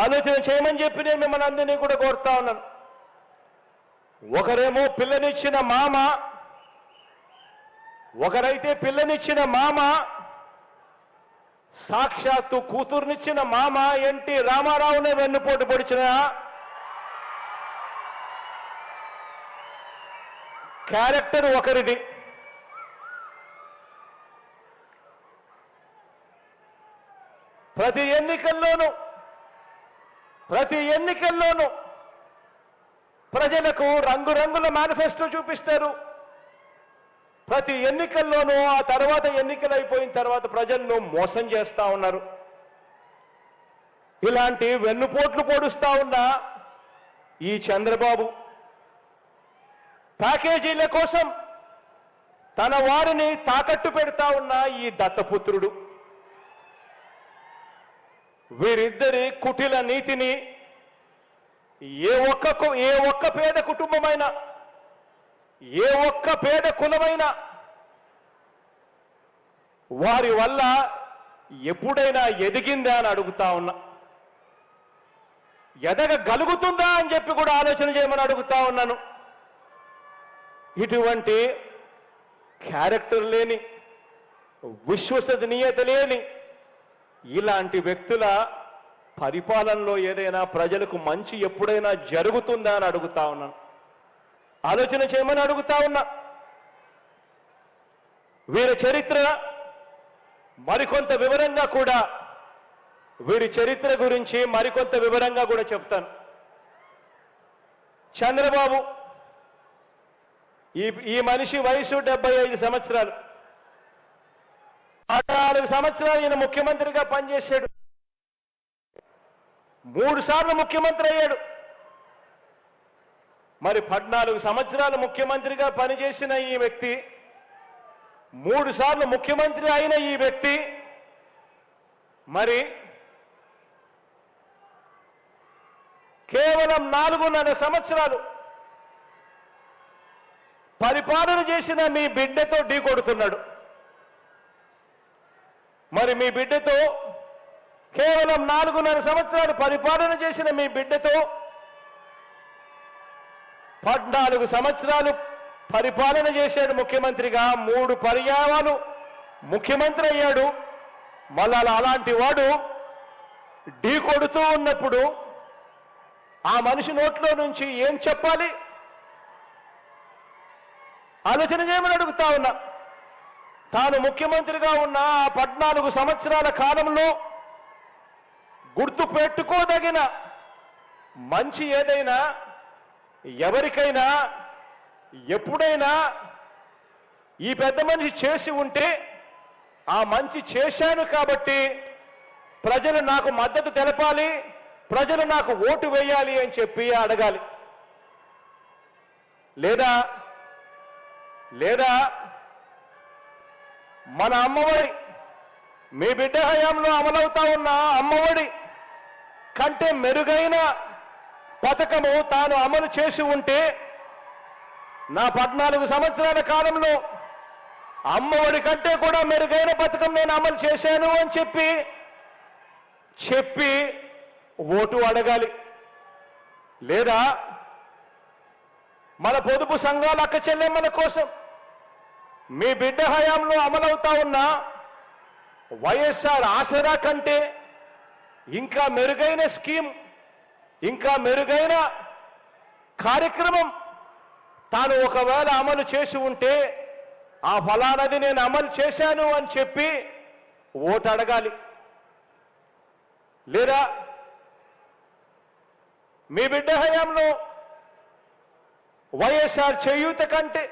ఆలోచన చేయమని చెప్పి నేను మిమ్మల్ని అందరినీ కూడా కోరుతా ఉన్నాను. ఒకరేమో పిల్లనిచ్చిన మామ ఒకరైతే పిల్లనిచ్చిన మామ సాక్షాత్తు కూతుర్నిచ్చిన మామ ఎన్టీ రామారావునే వెన్నుపోటు పొడిచిన క్యారెక్టర్ ఒకరిది. ప్రతి ఎన్నికల్లోనూ ప్రతి ఎన్నికల్లోనూ ప్రజలకు రంగురంగుల మేనిఫెస్టో చూపిస్తారు. ప్రతి ఎన్నికల్లోనూ ఆ తర్వాత ఎన్నికలు అయిపోయిన తర్వాత ప్రజలను మోసం చేస్తా ఉన్నారు. ఇలాంటి వెన్నుపోట్లు పొడుస్తా ఉన్న ఈ చంద్రబాబు ప్యాకేజీల కోసం తన వారిని తాకట్టు పెడతా ఉన్న ఈ దత్తపుత్రుడు. వీరిద్దరి కుటిల నీతిని ఏ ఒక్క కు- ఏ ఒక్క పేద కుటుంబమైనా ఏ ఒక్క పేద కులమైనా వారి వల్ల ఎప్పుడైనా ఎదిగిందా అని అడుగుతా ఉన్నా. ఎదగగలుగుతుందా అని చెప్పి కూడా ఆలోచన చేయమని అడుగుతా ఉన్నాను. ఇటువంటి క్యారెక్టర్ లేని విశ్వసనీయత లేని ఇలాంటి వ్యక్తుల పరిపాలనలో ఏదైనా ప్రజలకు మంచి ఎప్పుడైనా జరుగుతుందా అని అడుగుతా ఉన్నాను ఆలోచన చేయమని అడుగుతా ఉన్నా. వీరి చరిత్ర మరికొంత వివరంగా కూడా వీరి చరిత్ర గురించి మరికొంత వివరంగా కూడా చెప్తాను. చంద్రబాబు ఈ ఈ మనిషి వయసు డెబ్బై ఐదు సంవత్సరాలు. పద్నాలుగు సంవత్సరాలు ఈయన ముఖ్యమంత్రిగా పనిచేశాడు. మూడు సార్లు ముఖ్యమంత్రి అయ్యాడు. మరి పద్నాలుగు సంవత్సరాలు ముఖ్యమంత్రిగా పనిచేసిన ఈ వ్యక్తి మూడు సార్లు ముఖ్యమంత్రి అయిన ఈ వ్యక్తి మరి కేవలం నాలుగున్నర సంవత్సరాలు పరిపాలన చేసిన మీ బిడ్డతో ఢీ కొడుతున్నాడు. మరి మీ బిడ్డతో కేవలం నాలుగున్నర సంవత్సరాలు పరిపాలన చేసిన మీ బిడ్డతో పద్నాలుగు సంవత్సరాలు పరిపాలన చేశాడు ముఖ్యమంత్రిగా. మూడు పర్యాయాలు ముఖ్యమంత్రి అయ్యాడు. మళ్ళా అలాంటి వాడు ఢీ కొడుతూ ఉన్నప్పుడు ఆ మనిషి నోట్లో నుంచి ఏం చెప్పాలి? ఆలోచన చేయమని అడుగుతా ఉన్నా. తాను ముఖ్యమంత్రిగా ఉన్న ఆ పద్నాలుగు సంవత్సరాల కాలంలో గుర్తు పెట్టుకోదగిన మంచి ఏదైనా ఎవరికైనా ఎప్పుడైనా ఈ పెద్ద మనిషి చేసి ఉంటే ఆ మంచి చేశాను కాబట్టి ప్రజలు నాకు మద్దతు తెలపాలి ప్రజలు నాకు ఓటు వేయాలి అని చెప్పి అడగాలి. లేదా లేదా మన అమ్మఒడి. మీ బిడ్డ హయాంలో అమలవుతా ఉన్న అమ్మఒడి కంటే మెరుగైన పథకము తాను అమలు చేసి ఉంటే నా పద్నాలుగు సంవత్సరాల కాలంలో అమ్మఒడి కంటే కూడా మెరుగైన పథకం నేను అమలు చేశాను అని చెప్పి చెప్పి ఓటు అడగాలి. లేదా మన పొదుపు సంఘాలు అక్క చెల్లెమ్మల కోసం మీ బిడ్డ హయాంలో అమలవుతా ఉన్న వైఎస్ఆర్ ఆసరా కంటే ఇంకా మెరుగైన స్కీమ్ ఇంకా మెరుగైన కార్యక్రమం తాను ఒకవేళ అమలు చేసి ఉంటే ఆ ఫలానది నేను అమలు చేశాను అని చెప్పి ఓటు అడగాలి. లేదా మీ బిడ్డ హయాంలో వైఎస్ఆర్ చేయూత కంటే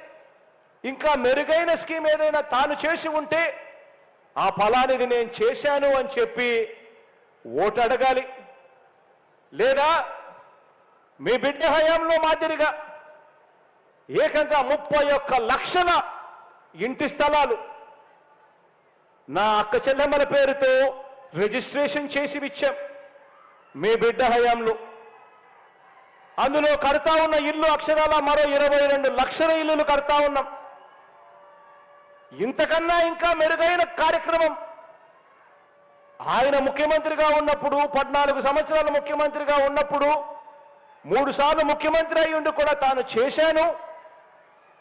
ఇంకా మెరుగైన స్కీమ్ ఏదైనా తాను చేసి ఉంటే ఆ ఫలానిది నేను చేశాను అని చెప్పి ఓటు అడగాలి. లేదా మీ బిడ్డ హయాంలో మాదిరిగా ఏకంగా ముప్పై ఒక్క లక్షల ఇంటి స్థలాలు నా అక్క చెల్లెమ్మల పేరుతో రిజిస్ట్రేషన్ చేసి ఇచ్చాం మీ బిడ్డ హయాంలో. అందులో కడతా ఉన్న ఇల్లు అక్షరాల మరో ఇరవై రెండు లక్షల ఇల్లులు కడతా ఉన్నాం. ఇంతకన్నా ఇంకా మెరుగైన కార్యక్రమం. ఆయన ముఖ్యమంత్రిగా ఉన్నప్పుడు పద్నాలుగు సంవత్సరాలు ముఖ్యమంత్రిగా ఉన్నప్పుడు మూడు సార్లు ముఖ్యమంత్రి అయి ఉండి కూడా తాను చేశాను.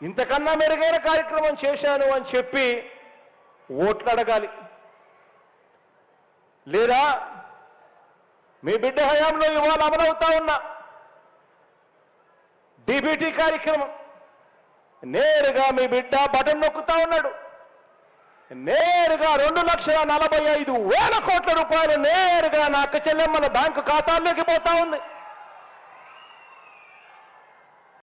ఇంతకన్నా మెరుగైన కార్యక్రమం చేశాను అని చెప్పి ఓట్లు అడగాలి. లేదా మీ బిడ్డ హయాంలో ఇవాళ అమలవుతా ఉన్న. డిబిటీ కార్యక్రమం. నేరుగా మీ బిడ్డ బటన్ నొక్కుతా ఉన్నాడు. నేరుగా రెండు లక్షల నలభై ఐదు వేల కోట్ల రూపాయలు నేరుగా నా అక్క చెల్లెమ్మల బ్యాంకు ఖాతాల్లోకి పోతా ఉంది.